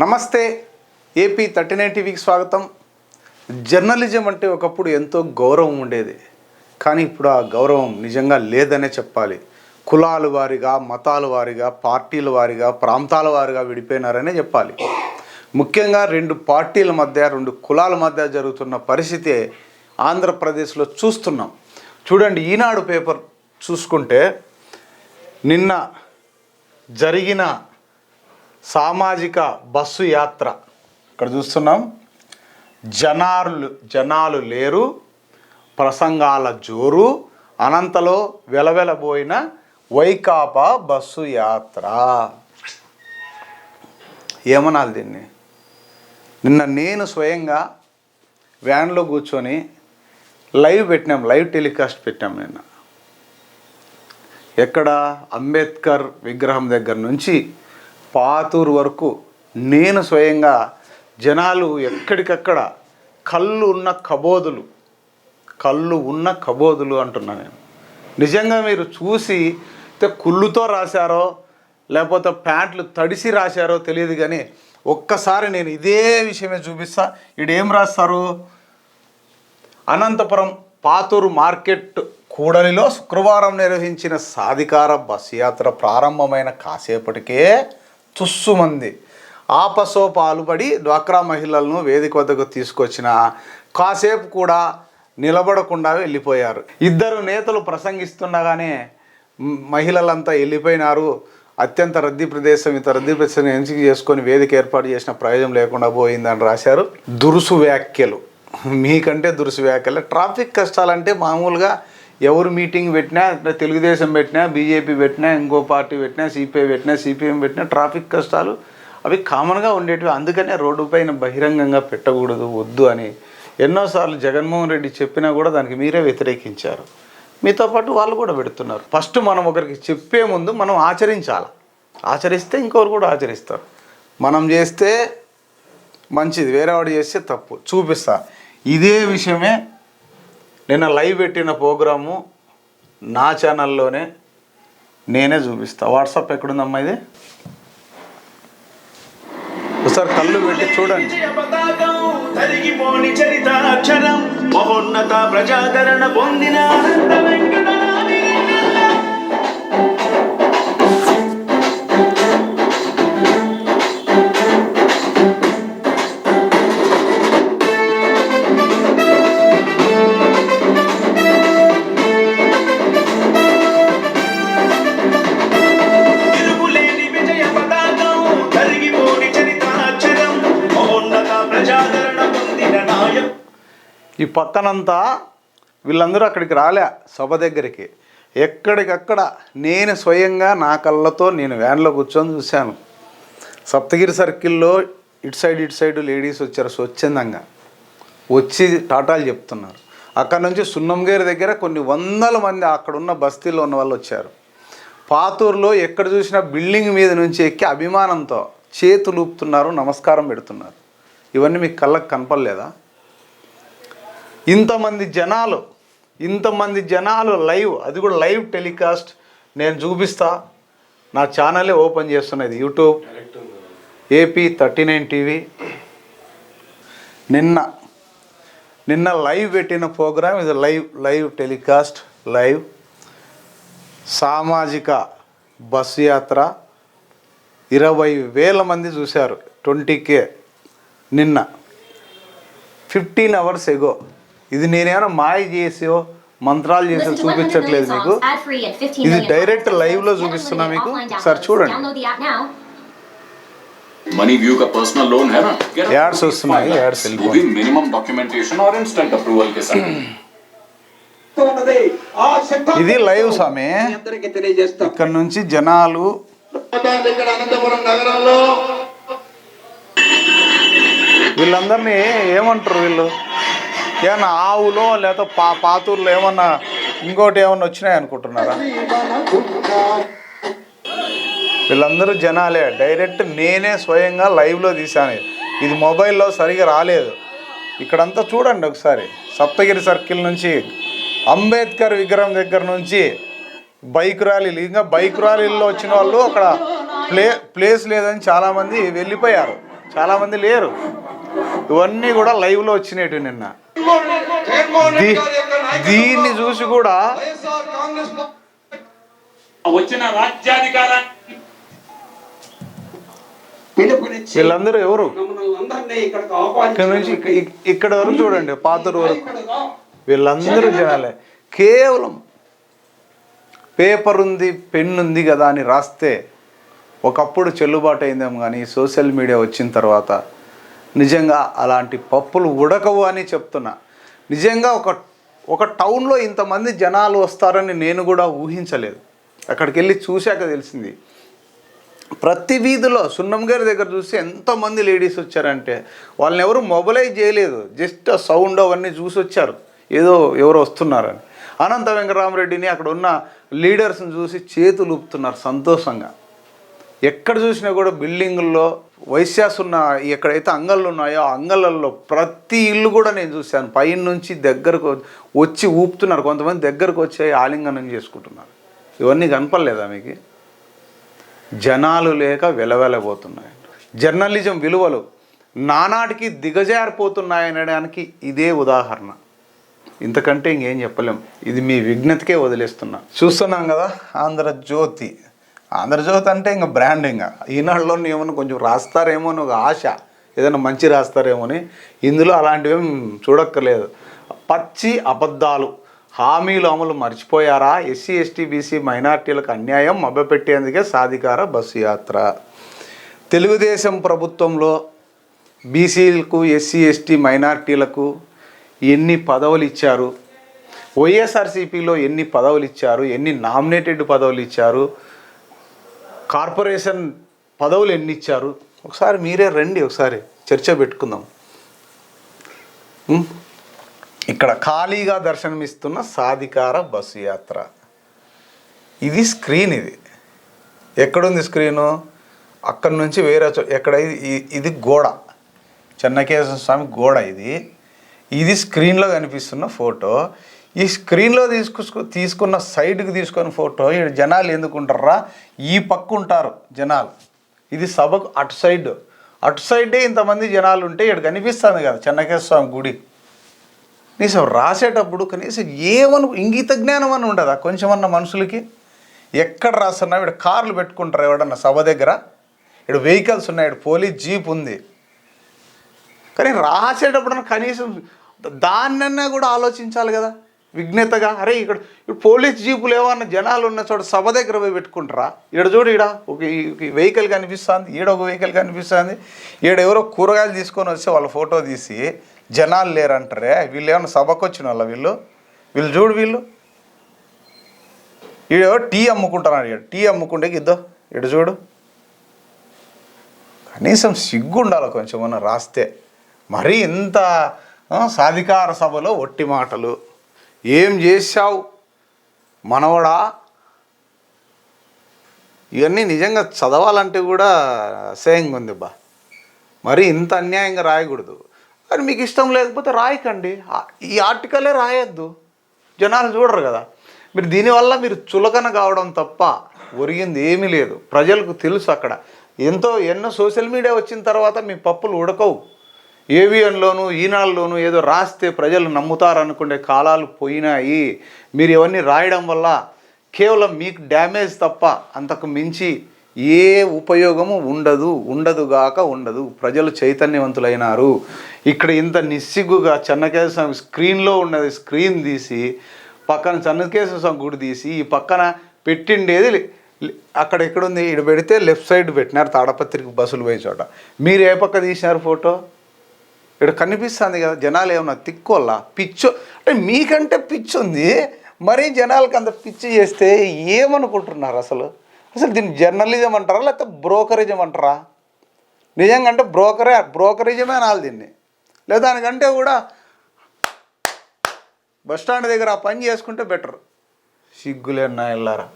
నమస్తే AP thirty nine టీవీకి స్వాగతం. జర్నలిజం అంటే ఒకప్పుడు ఎంతో గౌరవం ఉండేది. కానీ ఇప్పుడు ఆ గౌరవం నిజంగా లేదనే చెప్పాలి. కులాల వారిగా మతాల వారిగా పార్టీల వారిగా ప్రాంతాల వారిగా విడిపోయినారనే చెప్పాలి. ముఖ్యంగా రెండు పార్టీల మధ్య రెండు కులాల మధ్య జరుగుతున్న పరిస్థితి ఆంధ్రప్రదేశ్లో చూస్తున్నాం. చూడండి ఈనాడు పేపర్ చూసుకుంటే నిన్న జరిగిన సామాజిక బస్సు యాత్ర. ఇక్కడ చూస్తున్నాం. జనాలు జనాలు లేరు ప్రసంగాల జోరు అనంతలో వెలవెలబోయిన వైకాపా బస్సు యాత్ర. ఏమనాలి దీన్ని? నిన్న నేను స్వయంగా వ్యాన్లో కూర్చొని లైవ్ పెట్టినాం లైవ్ టెలికాస్ట్ పెట్టాం నిన్న. ఎక్కడ అంబేద్కర్ విగ్రహం దగ్గర నుంచి పాతూరు వరకు నేను స్వయంగా జనాలు ఎక్కడికక్కడ కళ్ళు ఉన్న కబోదులు కళ్ళు ఉన్న కబోదులు అంటున్నా నేను. నిజంగా మీరు చూసి కుళ్ళుతో రాశారో లేకపోతే ప్యాంట్లు తడిసి రాశారో తెలియదు కానీ ఒక్కసారి నేను ఇదే విషయమే చూపిస్తా. ఈడేం రాస్తారు? అనంతపురం పాతూరు మార్కెట్ కూడలిలో శుక్రవారం నిర్వహించిన సాధికార బస్ యాత్ర ప్రారంభమైన కాసేపటికే తుస్సుమంది. ఆపసో పాలుపడి డ్వాక్రా మహిళలను వేదిక వద్దకు తీసుకొచ్చిన కాసేపు కూడా నిలబడకుండా వెళ్ళిపోయారు. ఇద్దరు నేతలు ప్రసంగిస్తుండగానే మహిళలంతా వెళ్ళిపోయినారు. అత్యంత రద్దీ ప్రదేశం ఇంత రద్దీ ప్రదేశం ఎంచిక చేసుకొని వేదిక ఏర్పాటు చేసిన ప్రయోజనం లేకుండా పోయిందని రాశారు. దురుసు వ్యాఖ్యలు. మీకంటే దురుసు వ్యాఖ్యలు. ట్రాఫిక్ కష్టాలంటే మామూలుగా ఎవరు మీటింగ్ పెట్టినా తెలుగుదేశం పెట్టినా బీజేపీ పెట్టినా ఇంకో పార్టీ పెట్టినా సిపిఐ పెట్టినా సిపిఎం పెట్టినా ట్రాఫిక్ కష్టాలు అవి కామన్గా ఉండేటివి. అందుకనే రోడ్డు పైన బహిరంగంగా పెట్టకూడదు వద్దు అని ఎన్నోసార్లు జగన్మోహన్ రెడ్డి చెప్పినా కూడా దానికి మీరే వ్యతిరేకించారు. మీతో పాటు వాళ్ళు కూడా పెడుతున్నారు. ఫస్ట్ మనం ఒకరికి చెప్పే ముందు మనం ఆచరించాలి. ఆచరిస్తే ఇంకొకరు కూడా ఆచరిస్తారు. మనం చేస్తే మంచిది వేరేవాడు చేస్తే తప్పు. చూపిస్తా. ఇదే విషయమే నిన్న లైవ్ పెట్టిన ప్రోగ్రాము నా ఛానల్లోనే నేనే చూపిస్తా. వాట్సాప్ ఎక్కడుందమ్మా ఇది? ఒకసారి కళ్ళు పెట్టి చూడండి. తరిగిపోని చరితాక్షరం మహోన్నత ప్రజాదరణ పొందిన ఈ పక్కనంతా వీళ్ళందరూ అక్కడికి రాలే సభ దగ్గరికి. ఎక్కడికక్కడ నేను స్వయంగా నా కళ్ళతో నేను వ్యాన్లో కూర్చొని చూశాను. సప్తగిరి సర్కిల్లో ఇటు సైడ్ ఇటు సైడ్ లేడీస్ వచ్చారు స్వచ్ఛందంగా. వచ్చి టాటాలు చెప్తున్నారు. అక్కడ నుంచి సున్నంగేరి దగ్గర కొన్ని వందల మంది అక్కడ ఉన్న బస్తీల్లో ఉన్న వాళ్ళు వచ్చారు. పాతూరులో ఎక్కడ చూసినా బిల్డింగ్ మీద నుంచి ఎక్కి అభిమానంతో చేతులు ఊపుతున్నారు నమస్కారం పెడుతున్నారు. ఇవన్నీ మీకు కళ్ళకు కనపడలేదా? ఇంతమంది జనాలు ఇంతమంది జనాలు లైవ్ అది కూడా లైవ్ టెలికాస్ట్ నేను చూపిస్తా. నా ఛానలే ఓపెన్ చేస్తున్నది. YouTube AP thirty nine TV. నిన్న నిన్న లైవ్ పెట్టిన ప్రోగ్రామ్ ఇది లైవ్ లైవ్ టెలికాస్ట్ లైవ్. సామాజిక బస్సు యాత్ర. ఇరవై వేల మంది చూశారు. Twenty K. నిన్న. ఫిఫ్టీన్ అవర్స్ ఎగో ఇది నేనేమైనా మాయ చేసో మంత్రాలు చేసి చూపించట్లేదు మీకు? ఇది డైరెక్ట్ లైవ్లో చూపిస్తున్నా మీకు? సార్ చూడండి. మనీ వ్యూ కా పర్సనల్ లోన్ హై నా యాడ్స్ వస్తున్నాయి ఫోన్ వెళ్ళిపోయి minimum documentation or instant approval K sir ఇది లైవ్ స్వామి. ఇక్కడ నుంచి జనాలు ఇక్కడ అనంతపురం నగరంలో వీళ్ళందరినీ ఏమంటారు వీళ్ళు? ఏమన్నా ఆవులో లేదా పా పాతూరులో ఏమన్నా ఇంకోటి ఏమన్నా వచ్చినాయి అనుకుంటున్నారా? వీళ్ళందరూ జనాలే. డైరెక్ట్ నేనే స్వయంగా లైవ్లో తీశాను. ఇది మొబైల్లో సరిగా రాలేదు. ఇక్కడంతా చూడండి ఒకసారి. సప్తగిరి సర్కిల్ నుంచి అంబేద్కర్ విగ్రహం దగ్గర నుంచి బైక్ ర్యాలీలు. ఇంకా బైక్ ర్యాలీల్లో వచ్చిన వాళ్ళు అక్కడ ప్లే ప్లేస్ లేదని చాలామంది వెళ్ళిపోయారు. చాలామంది లేరు. ఇవన్నీ కూడా లైవ్లో వచ్చినట్టు నిన్న. దీన్ని చూసి కూడా వచ్చిన రాజ్యాధికారాన్ని వీళ్ళందరూ ఎవరు? ఇక్కడ నుంచి ఇక్క- ఇక్- ఇక్కడ వరకు చూడండి పాతూరు వరకు వీళ్ళందరూ జనాలే. కేవలం పేపర్ ఉంది పెన్ ఉంది కదా అని రాస్తే ఒకప్పుడు చెల్లుబాటు అయిందేమో కానీ సోషల్ మీడియా వచ్చిన తర్వాత నిజంగా అలాంటి పప్పులు ఉడకవు అని చెప్తున్నా. నిజంగా ఒక ఒక టౌన్లో ఇంతమంది జనాలు వస్తారని నేను కూడా ఊహించలేదు. అక్కడికి వెళ్ళి చూశాక తెలిసింది. ప్రతి వీధిలో సున్నం గారి దగ్గర చూసి ఎంతమంది లేడీస్ వచ్చారంటే వాళ్ళని ఎవరు మొబలైజ్ చేయలేదు. జస్ట్ ఆ సౌండ్ అవన్నీ చూసి వచ్చారు. ఏదో ఎవరో వస్తున్నారని. అనంత వెంకటరామరెడ్డిని అక్కడ ఉన్న లీడర్స్ని చూసి చేతులు ఊపుతున్నారు సంతోషంగా. ఎక్కడ చూసినా కూడా బిల్డింగుల్లో వైశ్యాస్ ఉన్న ఎక్కడైతే అంగళ్ళు ఉన్నాయో అంగళ్ళల్లో ప్రతి ఇల్లు కూడా నేను చూశాను. పైన నుంచి దగ్గరకు వచ్చి ఊపుతున్నారు. కొంతమంది దగ్గరకు వచ్చి ఆలింగనం చేసుకుంటున్నారు. ఇవన్నీ కనపడలేదా మీకు? జనాలు లేక వెలవెలబోతున్నాయి. జర్నలిజం విలువలు నానాటికి దిగజారిపోతున్నాయనడానికి ఇదే ఉదాహరణ. ఇంతకంటే ఇంకేం చెప్పలేం. ఇది మీ విజ్ఞతకే వదిలేస్తున్నా. చూస్తున్నాం కదా ఆంధ్రజ్యోతి. ఆంధ్రజ్యోతి అంటే ఇంకా బ్రాండ్ ఇంకా ఈనాడులో ఏమైనా కొంచెం రాస్తారేమో అని ఒక ఆశ. ఏదైనా మంచి రాస్తారేమో అని. ఇందులో అలాంటివేం చూడక్కర్లేదు. పచ్చి అబద్ధాలు. హామీలు అమలు మర్చిపోయారా? ఎస్సీ ఎస్టీ బీసీ మైనార్టీలకు అన్యాయం మభ్యపెట్టేందుకే సాధికార బస్సు యాత్ర. తెలుగుదేశం ప్రభుత్వంలో బీసీలకు ఎస్సీ ఎస్టీ మైనార్టీలకు ఎన్ని పదవులు ఇచ్చారు? వైఎస్ఆర్సీపీలో ఎన్ని పదవులు ఇచ్చారు? ఎన్ని నామినేటెడ్ పదవులు ఇచ్చారు? కార్పొరేషన్ పదవులు ఎన్ని ఇచ్చారు ఒకసారి మీరే రండి ఒకసారి చర్చ పెట్టుకుందాం. ఇక్కడ ఖాళీగా దర్శనమిస్తున్న సాధికార బస్సు యాత్ర. ఇది స్క్రీన్ ఇది. ఎక్కడుంది స్క్రీను? అక్కడి నుంచి వేరే చో ఎక్కడ ఇది? ఇది గోడ. చెన్నకేశ్వర స్వామి గోడ ఇది. ఇది స్క్రీన్లో కనిపిస్తున్న ఫోటో. ఈ స్క్రీన్లో తీసుకు తీసుకున్న సైడ్కి తీసుకున్న ఫోటో ఇక్కడ జనాలు ఎందుకుంటారా? ఈ పక్క ఉంటారు జనాలు. ఇది సభకు అటు సైడ్. అటు సైడే ఇంతమంది జనాలు ఉంటే ఇక్కడ కనిపిస్తుంది కదా చెన్నకేశ్వర స్వామి గుడి. కనీసం రాసేటప్పుడు కనీసం ఏమను ఇంగిత జ్ఞానం అని ఉండదా కొంచెమన్న మనుషులకి? ఎక్కడ రాస్తున్నా ఇక్కడ కార్లు పెట్టుకుంటారు ఎవడన్నా సభ దగ్గర? ఇక్కడ వెహికల్స్ ఉన్నాయి ఇక్కడ పోలీస్ జీప్ ఉంది. కానీ రాసేటప్పుడు కనీసం దాన్నన్నా కూడా ఆలోచించాలి కదా. విఘ్నతగా అరే ఇక్కడ పోలీస్ జీపులు ఏమన్నా జనాలు ఉన్న చోట సభ దగ్గర పోయి పెట్టుకుంటారా? ఈడ చూడు ఈడ ఒక వెహికల్ కనిపిస్తుంది ఈడ ఒక వెహికల్ కనిపిస్తుంది. ఈడ ఎవరో కూరగాయలు తీసుకొని వస్తే వాళ్ళ ఫోటో తీసి జనాలు లేరంటారే? వీళ్ళు ఏమన్నా సభకు వచ్చిన వాళ్ళ వీళ్ళు? వీళ్ళు చూడు వీళ్ళు. ఈడ టీ అమ్ముకుంటున్నాడు ఈడ? టీ అమ్ముకుంటే ఇద్దో ఇడు చూడు. కనీసం సిగ్గు ఉండాలి కొంచెం మనం రాస్తే. మరీ ఇంత సాధికార సభలో ఒట్టి మాటలు. ఏం చేశావు? మనవడా? ఇవన్నీ నిజంగా చదవాలంటే కూడా అసహ్యంగా ఉంది బా మరి ఇంత అన్యాయంగా రాయకూడదు. కానీ మీకు ఇష్టం లేకపోతే రాయకండి. ఈ ఆర్టికలే రాయొద్దు. జనాలు చూడరు కదా. మీరు దీనివల్ల మీరు చులకన కావడం తప్ప ఒరిగింది ఏమీ లేదు. ప్రజలకు తెలుసు అక్కడ. ఎంతో ఎన్నో సోషల్ మీడియా వచ్చిన తర్వాత మీ పప్పులు ఉడకవు. ఏవిఎన్లోను ఈనాళ్ళలోనూ ఏదో రాస్తే ప్రజలు నమ్ముతారు అనుకునే కాలాలు పోయినాయి. మీరు ఇవన్నీ రాయడం వల్ల కేవలం మీకు డ్యామేజ్ తప్ప అంతకు మించి ఏ ఉపయోగము ఉండదు ఉండదుగాక ఉండదు. ప్రజలు చైతన్యవంతులైనారు. ఇక్కడ ఇంత నిస్సిగ్గుగా చెన్నకేశ్వర స్క్రీన్లో ఉన్నది స్క్రీన్ తీసి పక్కన చెన్నకేశ్వర స్వామి గుడి తీసి ఈ పక్కన పెట్టిండేది అక్కడ ఎక్కడుంది? ఇక్కడ పెడితే లెఫ్ట్ సైడ్ పెట్టినారు తాడపత్రికి బస్సులు పోయే చోట. మీరు ఏ పక్క తీసినారు ఫోటో? ఇక్కడ కనిపిస్తుంది కదా జనాలు ఏమన్నా తిక్కోల్లా పిచ్చు అంటే మీకంటే పిచ్చి ఉంది మరీ జనాలకి అంత పిచ్చి చేస్తే ఏమనుకుంటున్నారు అసలు? అసలు దీన్ని జర్నలిజం అంటారా లేకపోతే బ్రోకరిజం అంటారా? నిజంగా అంటే బ్రోకరే బ్రోకరిజమే అనాలి దీన్ని. లేదా దానికంటే కూడా బస్ స్టాండ్ దగ్గర ఆ పని చేసుకుంటే బెటర్. సిగ్గులేనా వెళ్ళారా